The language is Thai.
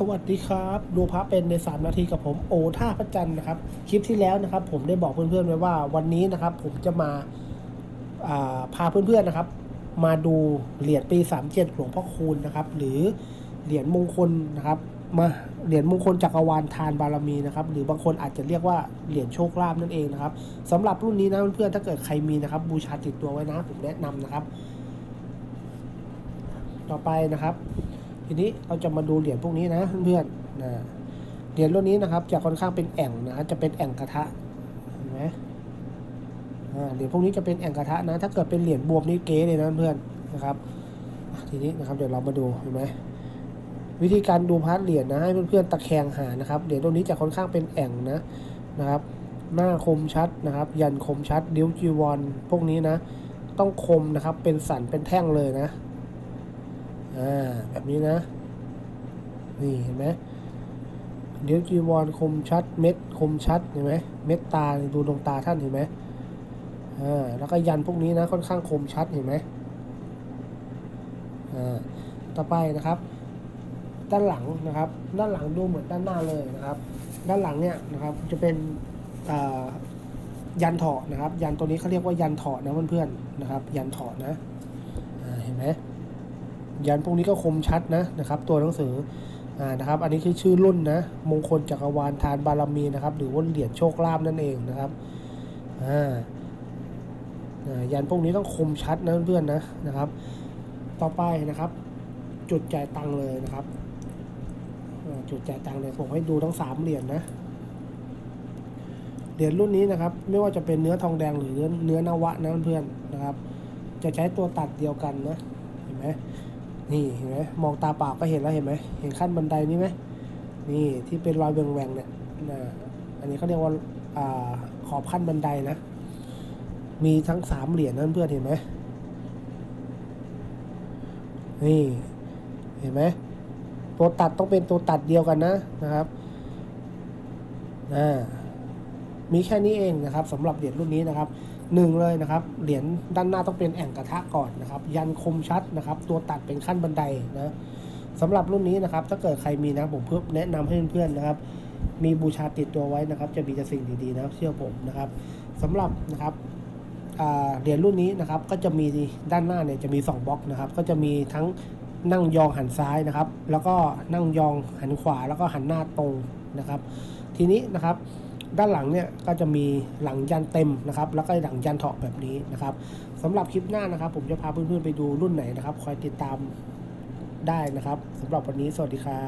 สวัสดีครับดูพระเป็นใน 3 นาทีกับผมโอท่าพระจันทร์นะครับ คลิปที่แล้วนะครับ ผมได้บอกเพื่อนๆไว้ว่าวันนี้นะครับ ผมจะมาาพาเพื่อนๆนะครับ มาดูเหรียญปี 37 หลวงพ่อคูณนะครับ หรือเหรียญมงคลนะครับ มาเหรียญมงคลจักรวาลทานบารมีนะครับ หรือบางคนอาจจะเรียกว่าเหรียญโชคลาภนั่นเองนะครับสำหรับรุ่นนี้นะเพื่อนๆถ้าเกิดใครมีนะครับ บูชาติดตัวไว้นะผมแนะนำนะครับ ต่อไปนะครับ ทีนี้เราจะมาดูเหรียญพวกนี้นะเพื่อนๆนะเหรียญรุ่นนี้นะครับจะค่อนข้างเป็นแอ่งนะจะเป็นแอ่งกระทะเห็นไหมเหรียญพวกนี้จะเป็นแอ่งกระทะนะ ถ้าเกิดเป็นเหรียญบวมนี่เก๋เลยนะเพื่อนนะครับ ทีนี้นะครับเดี๋ยวเรามาดูเห็นไหมวิธีการดูพาร์ทเหรียญนะให้เพื่อนๆตะแคงหานะครับเหรียญตรงนี้จะค่อนข้างเป็นแอ่งนะนะครับ หน้าคมชัดนะครับ ยันคมชัด ดิ้วจีวรพวกนี้นะ ต้องคมนะครับเป็นสันเป็นแท่งเลยนะ อ่าแบบนี้นะ นี่เห็นไหมเดี๋ยวจีวรคมชัดเม็ดคมชัดเห็นไหมเม็ดตาดูดวงตาท่านเห็นไหมอ่าแล้วก็ยันพวกนี้นะค่อนข้างคมชัดเห็นไหมอ่าต่อไปนะครับ ด้านหลังนะครับ ด้านหลังดูเหมือนด้านหน้าเลยนะครับ ด้านหลังเนี่ยนะครับจะเป็นอ่ายันเถาะนะครับ ยันตัวนี้เขาเรียกว่ายันเถาะนะเพื่อนๆนะครับ ยันเถาะนะเห็นไหม ยันพวกนี้ก็คมชัดนะนะครับตัวหนังสืออ่านะครับ อันนี้คือชื่อรุ่นนะมงคลจักรวาลทานบารมีนะครับ หรือว่าเหรียญโชคลาภนั่นเองนะครับอ่ายันพวกนี้ต้องคมชัดนะเพื่อนๆนะนะครับ ต่อไปนะครับ จุดจ่ายตังเลยนะครับจุดจ่ายตังเลยผมให้ดูทั้งสามเหรียญนะเหรียญรุ่นนี้นะครับ ไม่ว่าจะเป็นเนื้อทองแดงหรือเนื้อเนื้อนวะนะเพื่อนๆนะครับ จะใช้ตัวตัดเดียวกันนะเห็นไหม นี่เห็นไหมมองตาเปล่าก็เห็นแล้วเห็นไหมเห็นขั้นบันไดนี่ไหมนี่ที่เป็นรอยแหว่งๆเนี่ยนะอันนี้เขาเรียกว่าอ่าขอบขั้นบันไดนะ มีทั้งสามเหรียญนั่นเพื่อนเห็นไหมนี่เห็นไหมตัวตัดต้องเป็นตัวตัดเดียวกันนะนะครับอ่า มีแค่นี้เองนะครับสำหรับเหรียญรุ่นนี้นะครับหนึ่งเลยนะครับเหรียญด้านหน้าต้องเป็นแอ่งกระทะก่อนนะครับ ยันคมชัดนะครับ ตัวตัดเป็นขั้นบันไดนะสำหรับรุ่นนี้นะครับ ถ้าเกิดใครมีนะผมเพิ่มแนะนำให้เพื่อนๆนะครับ มีบูชาติดตัวไว้นะครับ จะมีแต่สิ่งดีๆนะเชื่อผมนะครับสำหรับนะครับเหรียญรุ่นนี้นะครับ ก็จะมีด้านหน้าเนี่ยจะมี 2บล็อกนะครับ ก็จะมีทั้งนั่งยองหันซ้ายนะครับ แล้วก็นั่งยองหันขวาแล้วก็หันหน้าตรงนะครับ ทีนี้นะครับ ด้านหลังเนี่ยก็จะมีหลังยันเต็มนะครับแล้วก็หลังยันเถาะแบบนี้นะครับสำหรับคลิปหน้านะครับ ผมจะพาเพื่อนๆไปดูรุ่นไหนนะครับ คอยติดตามได้นะครับสำหรับวันนี้สวัสดีครับ